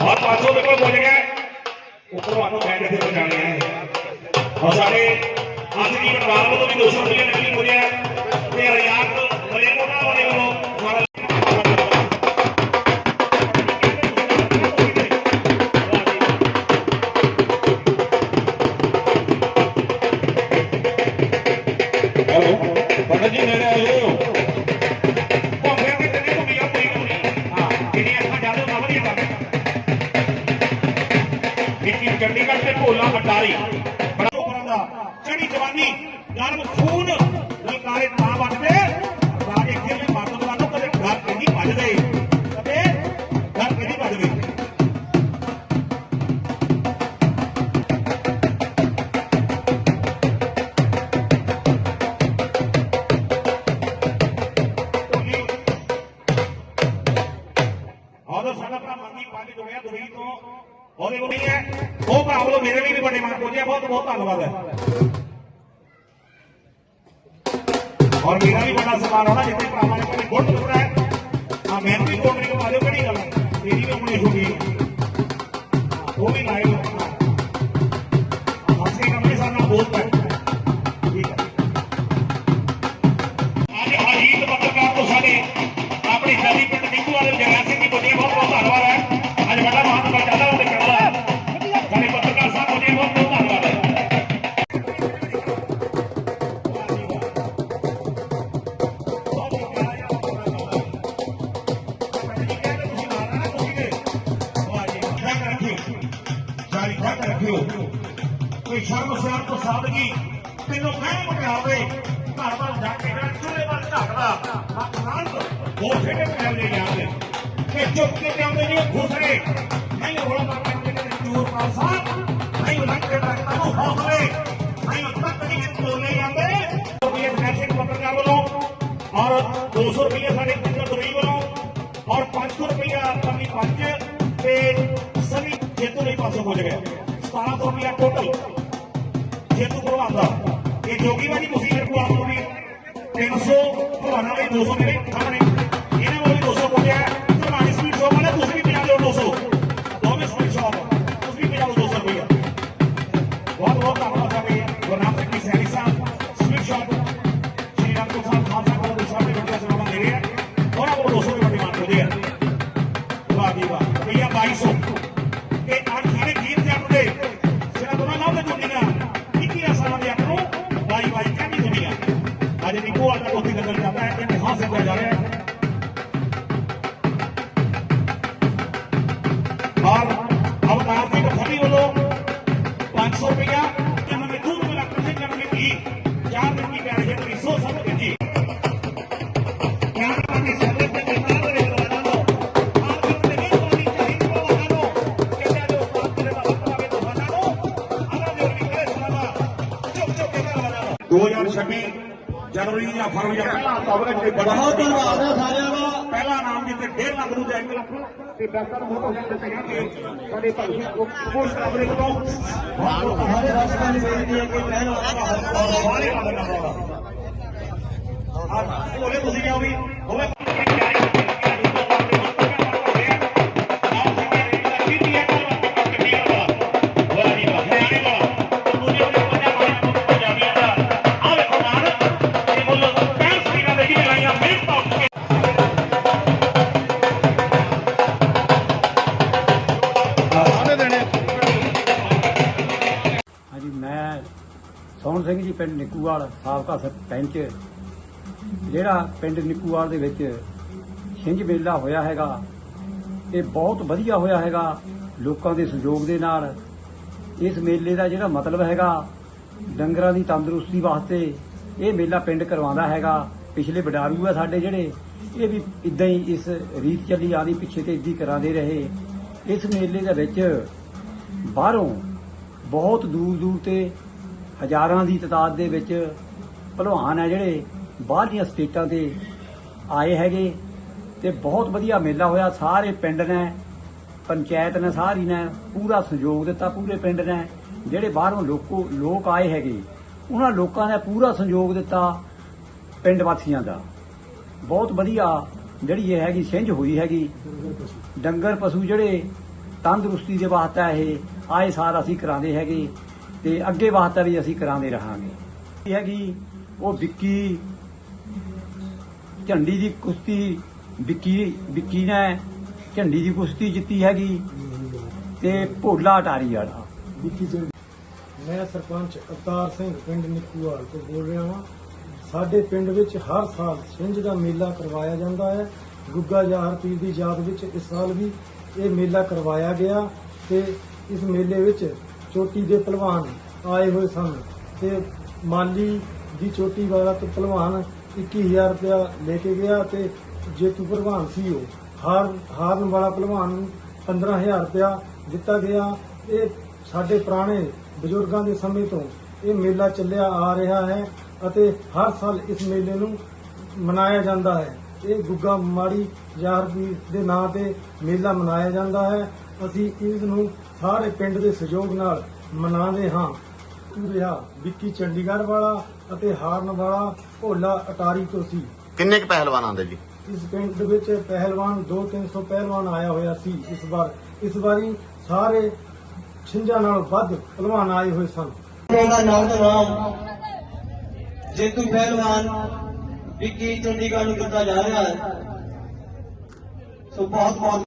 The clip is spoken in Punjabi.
ਔਰ 500 ਦੇ ਕੋਲ ਪਹੁੰਚ ਗਿਆ ਉੱਪਰੋਂ ਆਨੂੰ ਬੈਠ ਕੇ ਹੋ ਜਾਣੇ ਆ। ਔਰ ਸਾਡੇ ਅੱਜ ਦੀ ਪਰਿਵਾਰ ਵੱਲੋਂ ਵੀ 200 ਰੁਪਏ ਨਕਲੀ ਪੁੱਜਿਆ ਤੇ ਰਿਆਤ ਬਲੇ ਕੋਟਾ ਵਾਲੇ ਵੱਲੋਂ ਸਾਡਾ ਹੈਲੋ, ਪੰਡਤ ਜੀ, ਨੇੜੇ ਆਇਓ। ਚੰਡੀਗੜ੍ਹ ਤੇ ਭੋਲਾ ਅਟਾਰੀ ਬੜਾ ਉਪਰਾਂ ਦਾ ਚੜੀ ਜਵਾਨੀ ਗਰਮ ਖੂਨ ਲਲਕਾਰੇ ਤਾਂ ਵੱਜਦੇ ਰਾਜੇ ਖੇਲੇ ਮਰਦ ਵਾਲੋ ਕਦੇ ਘਰ ਕੇ ਨਹੀਂ ਭੱਜਦੇ ਕਦੇ ਘਰ ਕੇ ਨਹੀਂ ਭੱਜਦੇ ਉਹਦਾ ਸਾਡਾ ਭਰਾ ਮੰਗੀ ਪੰਜ ਜੁੜਿਆ ਦੁਬਈ ਤੋਂ ਉਹਦੇ ਕੋਲ ਨਹੀਂ ਹੈ। ਉਹ ਭਰਾ ਵੱਲੋਂ ਮੇਰੇ ਲਈ ਵੀ ਬੜੇ ਮਾਨ ਪਹੁੰਚਿਆ ਬਹੁਤ ਬਹੁਤ ਧੰਨਵਾਦ ਹੈ। ਔਰ ਮੇਰਾ ਵੀ ਬੜਾ ਸਨਮਾਨ ਹੋਣਾ ਜਿੱਥੇ ਭਰਾਵਾਂ ਨੇ ਕੋਈ ਗੁੱਟ ਦੁਪਰਾ ਹੈ। ਆ ਮੈਂ ਵੀ ਕੋਟਰੀ ਪਾ ਦਿਓ ਕਿਹੜੀ ਗੱਲ ਹੈ? ਵੀ ਉਮਰ ਛੋਟੀ ਹੈ ਕੋਈ ਸ਼ਰਮ ਸਿਆਰ ਤੋਂ ਸਾਦਗੀ ਤੈਨੂੰ ਕਹਿ ਮਟਾਵੇ ਘਰ ਵੱਲ ਜਾ ਕੇ ਜਿਹੜਾ ਚੁੱਲ੍ਹੇ ਵੱਲ ਝਾਕਦਾ। ਆਨੰਦ ਉਹ ਜਿਹੜੇ ਪੈਰ ਦੇ ਜਾਂਦੇ। ਕਿ ਚੁੱਪ ਕੇ ਤੇ ਆਉਂਦੇ ਖੁਸਰੇ ਨਹੀਂ ਰੋਲਾ ਪਾ ਕੇ ਆਉਂਦੇ ਨੇ ਚੂਰ ਨਹੀਂ ਲੰਘ ਕੇ ਰੱਖਦਾ ਨੂੰ ਨਹੀਂ ਤੱਕ ਨਹੀਂ ਤੋਲੇ ਜਾਂਦੇ। ਰੁਪਏ ਨੈਸ਼ਨਲ ਪੱਤਰਕਾਰ ਵੱਲੋਂ, ਔਰ 200 ਰੁਪਏ ਸਾਡੇ ਪਿੰਡ ਦੁਬਈ ਵੱਲੋਂ, ਔਰ 500 ਰੁਪਇਆ ਪੰਨੀ ਪੰਜ ਤੇ ਸਭੀ ਜੇਤੂ ਲਈ ਪਾਸੋਂ ਪਹੁੰਚ ਗਏ। 1700 ਰੁਪਇਆ ਟੋਟਲ ਇਹ ਜੋਗੀ ਵਾਲੀ ਤੁਸੀਂ ਮੇਰੇ ਕੋਲ ਆਉਣੀ 300 ਭਲਵਾਨਾਂ ਲਈ 200 ਮੇਰੇ ਸਾਹਮਣੇ ਅੱਜ ਨਿੱਕੋ ਵਾਲਾ ਕੋਤੀ ਜਾਂਦਾ ਹੈ ਕਿ ਹਾਸੇ ਜਾ ਰਿਹਾ। ਹੈ ਔਰ ਅਵਤਾਰ ਦੀ ਕਥਨੀ ਵੱਲੋਂ 500 ਰੁਪਇਆ ਇਹਨਾਂ ਨੇ ਦੂਰ ਮੇਰਾ ਕਿਸੇ ਕਰਨ ਦੀ ਚਾਰ ਦਿਨ ਦੀ ਪਿਆਰੇ ਜਿਹੜੀ ਸੋ ਸਭ ਕੇ ਜੀ ਪਿਆਰ ਕਰਕੇ ਸਭ ਜਨਵਰੀ ਜਾਂ ਫਰਵਰੀ ਜਾਂ ਪਹਿਲਾ ਕਵਰੇਜ ਦੇ ਬੜਾ ਬਹੁਤ ਧੰਨਵਾਦ ਹੈ ਸਾਰਿਆਂ ਦਾ। ਪਹਿਲਾ ਨਾਮ ਜਿੱਤੇ 1.5 ਲੱਖ ਨੂੰ ਜਾਏਗਾ ਲੱਖ ਤੇ ਬੈਸਰ ਬਹੁਤ ਹੋ ਜਾਂਦੇ ਸੀਗੇ ਸਾਡੇ ਭਗਤੀ ਕੋਸ਼ ਕਬਰੇ ਤੋਂ। ਸਾਰੇ ਦਰਸ਼ਕਾਂ ਨੂੰ ਬੇਨਤੀ ਹੈ ਕਿ ਰਹਿਣ ਵਾਲਾ ਸਾਰੇ ਕੰਮ ਕਰਦਾ ਆ ਉਹਲੇ ਤੁਸੀਂ ਕਿਹਾ ਵੀ ਹੋਵੇ ਸੋਹਣ ਸਿੰਘ ਜੀ ਪਿੰਡ ਨਿੱਕੂਵਾਲ, ਸਾਬਕਾ ਸਰਪੰਚ ਜਿਹੜਾ ਪਿੰਡ ਨਿੱਕੂਵਾਲ ਦੇ ਵਿੱਚ ਛਿੰਝ ਮੇਲਾ ਹੋਇਆ ਹੈਗਾ, ਇਹ ਬਹੁਤ ਵਧੀਆ ਹੋਇਆ ਹੈਗਾ ਲੋਕਾਂ ਦੇ ਸਹਿਯੋਗ ਦੇ ਨਾਲ। ਇਸ ਮੇਲੇ ਦਾ ਜਿਹੜਾ ਮਤਲਬ ਹੈਗਾ, ਡੰਗਰਾਂ ਦੀ ਤੰਦਰੁਸਤੀ ਵਾਸਤੇ ਇਹ ਮੇਲਾ ਪਿੰਡ ਕਰਵਾਉਂਦਾ ਹੈਗਾ। ਪਿਛਲੇ ਵਡਾਰੂ ਆ ਸਾਡੇ ਜਿਹੜੇ, ਇਹ ਵੀ ਇਦਾਂ ਹੀ ਇਸ ਰੀਤ ਚੱਲੀ ਆਦੀ ਪਿੱਛੇ ਤੇ ਇਦਾਂ ਹੀ ਕਰਾਉਂਦੇ ਰਹੇ। ਇਸ ਮੇਲੇ ਦੇ ਵਿੱਚ ਬਾਹਰੋਂ ਬਹੁਤ ਦੂਰ ਦੂਰ ਤੇ ਹਜ਼ਾਰਾਂ ਦੀ ਤਾਦਾਦ ਦੇ ਵਿੱਚ ਭਲਵਾਨ ਹੈ ਜਿਹੜੇ ਬਾਹਰਲੀਆਂ ਸਟੇਟਾਂ ਤੇ ਆਏ ਹੈਗੇ ਤੇ ਬਹੁਤ ਵਧੀਆ ਮੇਲਾ ਹੋਇਆ। ਸਾਰੇ ਪਿੰਡ ਨੇ, ਪੰਚਾਇਤ ਨੇ, ਸਾਰੀ ਨੇ ਪੂਰਾ ਸਹਿਯੋਗ ਦਿੱਤਾ, ਪੂਰੇ ਪਿੰਡ ਨੇ, ਜਿਹੜੇ ਬਾਹਰੋਂ ਲੋਕੋ, ਲੋਕ ਆਏ ਹੈਗੇ, ਉਹਨਾਂ ਲੋਕਾਂ ਨੇ ਪੂਰਾ ਸਹਿਯੋਗ ਦਿੱਤਾ ਪਿੰਡ ਵਾਸੀਆਂ ਦਾ। ਬਹੁਤ ਵਧੀਆ ਜਿਹੜੀ ਇਹ ਹੈਗੀ, ਸਿੰਝ ਹੋਈ ਹੈਗੀ। ਡੰਗਰ ਪਸ਼ੂ ਜਿਹੜੇ ਤੰਦਰੁਸਤੀ ਦੇ ਵਾਸਤੇ ਇਹ ਆਏ ਸਾਲ ਅਸੀਂ ਕਰਾਉਂਦੇ ਹੈਗੇ। ਤੇ ਅੱਗੇ ਵਾਸਤੇ ਵੀ ਅਸੀਂ ਕਰਾਂਦੇ ਰਹਾਂਗੇ। ਇਹ ਹੈਗੀ ਉਹ ਵਿੱਕੀ, ਝੰਡੀ ਦੀ ਕੁਸ਼ਤੀ ਵਿੱਕੀ ਵਿੱਕੀ ਨੇ ਝੰਡੀ ਦੀ ਕੁਸ਼ਤੀ ਜਿੱਤੀ ਹੈਗੀ ਤੇ ਭੋਲਾ ਅਟਾਰੀ ਵਾਲਾ। ਮੈਂ ਸਰਪੰਚ ਅਵਤਾਰ ਸਿੰਘ ਪਿੰਡ ਨਿੱਕੂਵਾਲ ਤੋਂ ਬੋਲ ਰਿਹਾ ਹਾਂ। ਸਾਡੇ ਪਿੰਡ ਵਿੱਚ ਹਰ ਸਾਲ ਛਿੰਝ ਦਾ ਮੇਲਾ ਕਰਵਾਇਆ ਜਾਂਦਾ ਹੈ। ਗੁੱਗਾ ਯਾਰ ਪੀਰ ਦੀ ਯਾਦ ਵਿੱਚ ਇਸ ਸਾਲ ਵੀ ਇਹ ਮੇਲਾ ਕਰਵਾਇਆ ਗਿਆ ਤੇ ਇਸ ਮੇਲੇ ਵਿੱਚ ਚੋਟੀ ਦੇ ਪਹਿਲਵਾਨ ਆਏ ਹੋਏ ਸਨ ਤੇ ਮਾਲੀ ਦੀ ਚੋਟੀ ਵਾਲਾ ਤੇ ਪਹਿਲਵਾਨ 21000 ਰੁਪਇਆ ਲੈ ਕੇ ਗਿਆ ਤੇ ਜੇਤੂ ਪਹਿਲਵਾਨ ਸੀ ਉਹ। ਹਾਰ, ਹਾਰਨ ਵਾਲਾ ਪਹਿਲਵਾਨ ਨੂੰ 15000 ਰੁਪਇਆ ਦਿੱਤਾ ਗਿਆ। ਇਹ ਸਾਡੇ ਪੁਰਾਣੇ ਬਜ਼ੁਰਗਾਂ ਦੇ ਸਮੇਂ ਤੋਂ ਇਹ ਮੇਲਾ ਚੱਲਿਆ ਆ ਰਿਹਾ ਹੈ ਅਤੇ ਹਰ ਸਾਲ ਇਸ ਮੇਲੇ ਨੂੰ ਮਨਾਇਆ ਜਾਂਦਾ ਹੈ। ਇਹ ਗੁੱਗਾ ਮਾੜੀ ਯਾਰ ਦੇ ਨਾਂ ਤੇ ਮੇਲਾ ਮਨਾਇਆ ਜਾਂਦਾ ਹੈ। ਅਸੀਂ ਇਸ ਨੂੰ ਸਾਰੇ ਪਿੰਡ ਦੇ ਸਹਿਯੋਗ ਨਾਲ ਮਨਾਉਂਦੇ ਹਾਂ। ਰਿਹਾ ਵਿੱਕੀ ਚੰਡੀਗੜ੍ਹ ਵਾਲਾ ਅਤੇ ਹਾਰਨ ਵਾਲਾ ਭੋਲਾ ਅਟਾਰੀ ਤੋਂ ਸੀ। ਕਿੰਨੇ ਕੁ ਪਹਿਲਵਾਨ ਆਉਂਦੇ ਜੀ? ਇਸ ਪਿੰਡ ਦੇ ਵਿੱਚ ਪਹਿਲਵਾਨ 2-300 ਪਹਿਲਵਾਨ ਆਇਆ ਹੋਇਆ ਸੀ। ਇਸ ਵਾਰ ਇਸ ਵਾਰੀ ਸਾਰੇ ਛਿੰਝਾਂ ਨਾਲੋਂ ਵੱਧ ਪਹਿਲਵਾਨ ਆਏ ਹੋਏ ਸਨ। ਦਾ ਨੌਜਵਾਨ ਜੇਤੂ ਪਹਿਲਵਾਨ ਵਿੱਕੀ ਚੰਡੀਗੜ੍ਹ ਨੂੰ ਦਿੱਤਾ ਜਾ ਰਿਹਾ ਹੈ ਸੋ ਬਹੁਤ ਬਹੁਤ